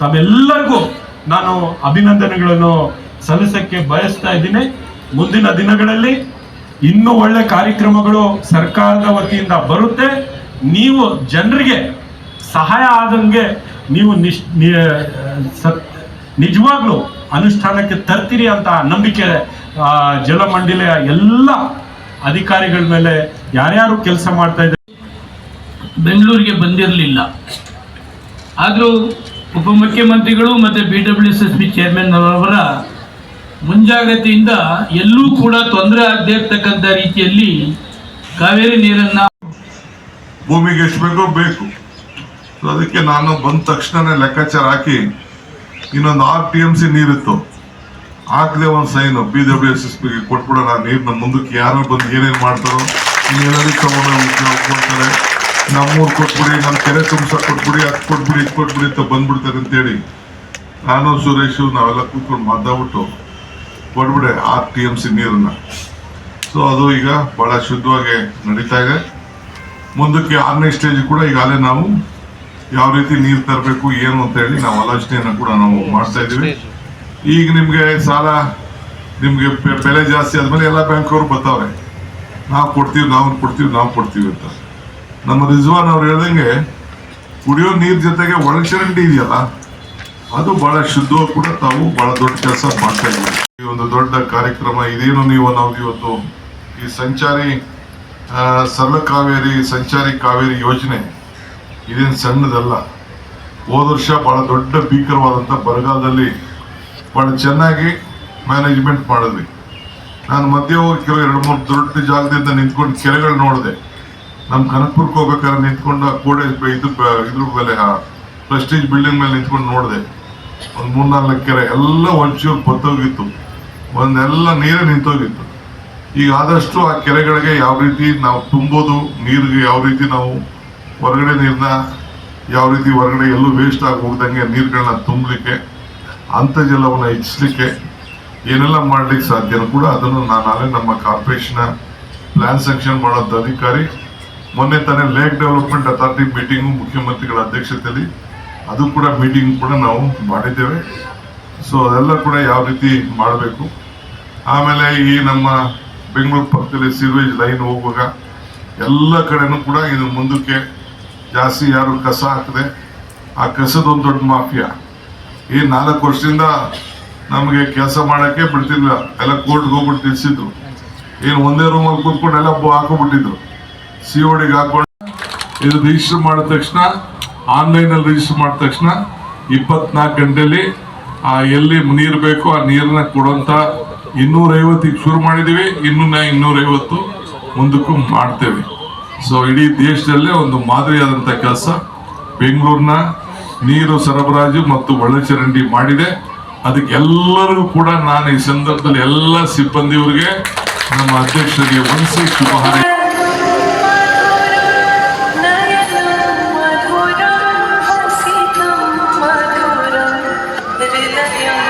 ತಮ್ಮೆಲ್ಲರಿಗೂ ನಾನು ಅಭಿನಂದನೆಗಳನ್ನು ಸಲ್ಲಿಸಕ್ಕೆ ಬಯಸ್ತಾ ಇದ್ದೀನಿ. ಮುಂದಿನ ದಿನಗಳಲ್ಲಿ ಇನ್ನೂ ಒಳ್ಳೆ ಕಾರ್ಯಕ್ರಮಗಳು ಸರ್ಕಾರದ ವತಿಯಿಂದ ಬರುತ್ತೆ. ನೀವು ಜನರಿಗೆ ಸಹಾಯ ಆದಂಗೆ ನೀವು ನಿಶ್ ನಿಜವಾಗ್ಲೂ ಅನುಷ್ಠಾನಕ್ಕೆ ತರ್ತೀರಿ ಅಂತ ನಂಬಿಕೆ ಜಲಮಂಡಳಿಯ ಎಲ್ಲ ಅಧಿಕಾರಿಗಳ ಮೇಲೆ ಯಾರ್ಯಾರು ಕೆಲಸ ಮಾಡ್ತಾ ಇದ್ದಾರೆ? ಬೆಂಗಳೂರಿಗೆ ಬಂದಿರಲಿಲ್ಲ. ಆದರೂ ಉಪಮುಖ್ಯಮಂತ್ರಿಗಳು ಮತ್ತು B W S S B chairman ಅವರ ಮುಂಜಾಗ್ರತೆಯಿಂದ ಎಲ್ಲೂ ಕೂಡ ತೊಂದರೆ ಆಗದೇ ಇರ್ತಕ್ಕಂಥ ರೀತಿಯಲ್ಲಿ ಕಾವೇರಿ ನೀರನ್ನು ಭೂಮಿಗೆ ಎಷ್ಟು ಬೇಕೋ ಅದಕ್ಕೆ ನಾನು ಬಂದ ತಕ್ಷಣನೇ ಲೆಕ್ಕಾಚಾರ ಹಾಕಿ ಇನ್ನೊಂದು ಆರ್ ಟಿ ಎಂ ಸಿ ನೀರಿತ್ತು. ಹಾಕದೆ ಒಂದು sign B W S S ಬಿಗೆ ಕೊಟ್ಬಿಡೋಣ ನೀರನ್ನ ಮುಂದಕ್ಕೆ ಯಾರು ಬಂದು ಏನೇನು ಮಾಡ್ತಾರೋ, ಇನ್ನೆಲ್ಲರಿಗೂ ತಗೊಂಡು ಕೊಡ್ತಾರೆ. ನಮ್ಮೂರು ಕೊಟ್ಬಿಡಿ ನಮ್ಮ ಕೆರೆ ತುಂಬಿಸ ಕೊಟ್ಬಿಡಿ, ಅದು ಕೊಟ್ಬಿಡಿ, ಇದು ಕೊಟ್ಬಿಡಿ ಅಂತ ಬಂದ್ಬಿಡ್ತಾರೆ ಅಂತೇಳಿ ನಾನು, ಸುರೇಶು, ನಾವೆಲ್ಲ ಕೂತ್ಕೊಂಡು ಮಾತಾಡ್ಬಿಟ್ಟು ಕೊಟ್ಬಿಡೆ ಆರು ಟಿ ಎಂ ಸಿ ನೀರನ್ನು. ಸೊ ಅದು ಈಗ ಬಹಳ ಶುದ್ಧವಾಗಿ ನಡೀತಾ ಇದೆ. ಮುಂದಕ್ಕೆ ಆರನೇ ಸ್ಟೇಜ್ ಕೂಡ ಈಗಾಗಲೇ ನಾವು ಯಾವ ರೀತಿ ನೀರು ತರಬೇಕು, ಏನು ಅಂತ ಹೇಳಿ ನಾವು ಆಲೋಚನೆಯನ್ನು ಕೂಡ ನಾವು ಮಾಡ್ತಾ ಇದ್ದೀವಿ. ಈಗ ನಿಮಗೆ ಸಾಲ, ನಿಮಗೆ ಬೆಲೆ ಜಾಸ್ತಿ ಆದಮೇಲೆ ಎಲ್ಲ ಬ್ಯಾಂಕ್ ಅವರು ನಾವು ಕೊಡ್ತೀವಿ ನಾವು ಕೊಡ್ತೀವಿ ನಾವು ಕೊಡ್ತೀವಿ ಅಂತ. ನಮ್ಮ ರಿಜ್ವಾನ್ ಅವ್ರು ಹೇಳ್ದಂಗೆ ಕುಡಿಯೋ ನೀರ್ ಜೊತೆಗೆ ಒಳಚರಂಡಿ ಇದೆಯಲ್ಲ, ಅದು ಬಹಳ ಶುದ್ಧವಾಗಿ ಕೂಡ ತಾವು ಬಹಳ ದೊಡ್ಡ ಕೆಲಸ ಮಾಡ್ತಾ ಇದ್ದೀವಿ ಈ ಒಂದು ದೊಡ್ಡ ಕಾರ್ಯಕ್ರಮ, ಇದೇನು ನೀವು ನಾವು ಇವತ್ತು ಈ ಸಂಚಾರಿ ಸರಳ ಕಾವೇರಿ ಸಂಚಾರಿ ಕಾವೇರಿ ಯೋಜನೆ ಇದೇನು ಸಣ್ಣದಲ್ಲ. ಹೋದ ವರ್ಷ ಬಹಳ ದೊಡ್ಡ ಭೀಕರವಾದಂಥ ಬರಗಾಲದಲ್ಲಿ ಬಹಳ ಚೆನ್ನಾಗಿ ಮ್ಯಾನೇಜ್ಮೆಂಟ್ ಮಾಡಿದ್ವಿ. ನಾನು ಮಧ್ಯ ಹೋಗಿ ಕೆಲವು ಎರಡು ಮೂರು ದೊಡ್ಡ ಜಾಗದಿಂದ ನಿಂತ್ಕೊಂಡು ಕೆರೆಗಳು ನೋಡಿದೆ. ನಮ್ಮ ಕನಕ್ಪುರ್ಗೆ ಹೋಗ್ಬೇಕಾದ್ರೆ ನಿಂತ್ಕೊಂಡು ಕೋಡೆ ಇದು ಇದ್ರ ಮೇಲೆ ಪ್ರೆಸ್ಟೀಜ್ ಬಿಲ್ಡಿಂಗ್ ಮೇಲೆ ನಿಂತ್ಕೊಂಡು ನೋಡಿದೆ. ಒಂದು ಮೂರ್ನಾಲ್ಕು ಕೆರೆ, ಎಲ್ಲ ಒಂಚೂರು ಬತ್ತೋಗಿತ್ತು. ಒಂದೆಲ್ಲ ನೀರೇ ನಿಂತೋಗಿತ್ತು. ಈಗ ಆದಷ್ಟು ಆ ಕೆರೆಗಳಿಗೆ ಯಾವ ರೀತಿ ನಾವು ತುಂಬೋದು, ನೀರಿಗೆ ಯಾವ ರೀತಿ ನಾವು ಹೊರಗಡೆ ನೀರನ್ನ ಯಾವ ರೀತಿ ಹೊರಗಡೆ ಎಲ್ಲೂ ವೇಸ್ಟ್ ಆಗಿ ಹೋಗ್ದಂಗೆ ನೀರುಗಳನ್ನ ತುಂಬಲಿಕ್ಕೆ, ಅಂತರ್ಜಲವನ್ನು ಹೆಚ್ಚಿಸಲಿಕ್ಕೆ ಏನೆಲ್ಲ ಮಾಡ್ಲಿಕ್ಕೆ ಸಾಧ್ಯನೂ ಕೂಡ ಅದನ್ನು ನಾನು ನಮ್ಮ ಕಾರ್ಪೊರೇಷನ್ ಪ್ಲಾನ್ ಸೆಕ್ಷನ್ ಮಾಡೋಂಥ ಅಧಿಕಾರಿ ಮೊನ್ನೆ ತಾನೇ ಲೇಕ್ ಡೆವಲಪ್ಮೆಂಟ್ ಅಥಾರಿಟಿ ಮೀಟಿಂಗು ಮುಖ್ಯಮಂತ್ರಿಗಳ ಅಧ್ಯಕ್ಷತೆಯಲ್ಲಿ. ಅದು ಕೂಡ ಮೀಟಿಂಗ್ ಕೂಡ ನಾವು ಮಾಡಿದ್ದೇವೆ. ಸೊ ಅದೆಲ್ಲ ಕೂಡ ಯಾವ ರೀತಿ ಮಾಡಬೇಕು? ಆಮೇಲೆ ಈ ನಮ್ಮ ಬೆಂಗಳೂರು ಪಕ್ಕದಲ್ಲಿ ಸೀವೇಜ್ ಲೈನ್ ಹೋಗುವಾಗ ಎಲ್ಲ ಕಡೆನೂ ಕೂಡ ಇದು ಮುಂದಕ್ಕೆ ಜಾಸ್ತಿ ಯಾರು ಕಸ ಹಾಕದೆ, ಆ ಕಸದೊಂದು ದೊಡ್ಡ ಮಾಫಿಯಾ. ಈ ನಾಲ್ಕು ವರ್ಷದಿಂದ ನಮಗೆ ಕೆಲಸ ಮಾಡೋಕ್ಕೆ ಬಿಡ್ತಿಲ್ಲ ಎಲ್ಲ ಕೋರ್ಟ್ಗೆ ಹೋಗ್ಬಿಟ್ಟು ತಿಳಿಸಿದ್ರು. ಏನು ಒಂದೇ ರೂಮಲ್ಲಿ ಕೂತ್ಕೊಂಡು ಎಲ್ಲ ಹಾಕೋಬಿಟ್ಟಿದ್ರು. ಸಿ ಡಿಗೆ ಹಾಕೊಂಡು ಇದು ರಿಜಿಸ್ಟರ್ ಮಾಡಿದ ತಕ್ಷಣ ಆನ್ಲೈನ್ ಅಲ್ಲಿ ರಿಜಿಸ್ಟರ್ ಮಾಡಿದ ತಕ್ಷಣ ಇಪ್ಪತ್ನಾಲ್ಕು ಗಂಟೆಯಲ್ಲಿ, ಆ, ಎಲ್ಲಿ ನೀರು ಬೇಕೋ ಆ ನೀರನ್ನ ಕೊಡುವಂತ ಇನ್ನೂರೈವತ್ತು ಈಗ ಶುರು ಮಾಡಿದೀವಿ ಇನ್ನು ಇನ್ನೂರೈವತ್ತು ಮುಂದಕ್ಕೂ ಮಾಡ್ತೇವೆ. ಸೊ ಇಡೀ ದೇಶದಲ್ಲೇ ಒಂದು ಮಾದರಿಯಾದಂಥ ಕೆಲಸ. ಬೆಂಗಳೂರಿನ ನೀರು ಸರಬರಾಜು ಮತ್ತು ಒಳಚರಂಡಿ ಮಾಡಿದೆ. ಅದಕ್ಕೆ ಎಲ್ಲರಿಗೂ ಕೂಡ ನಾನು ಈ ಸಂದರ್ಭದಲ್ಲಿ ಎಲ್ಲ ಸಿಬ್ಬಂದಿಯವರಿಗೆ, ನಮ್ಮ ಅಧ್ಯಕ್ಷರಿಗೆ ಒಂದ್ಸಿ ಶುಭ Magandang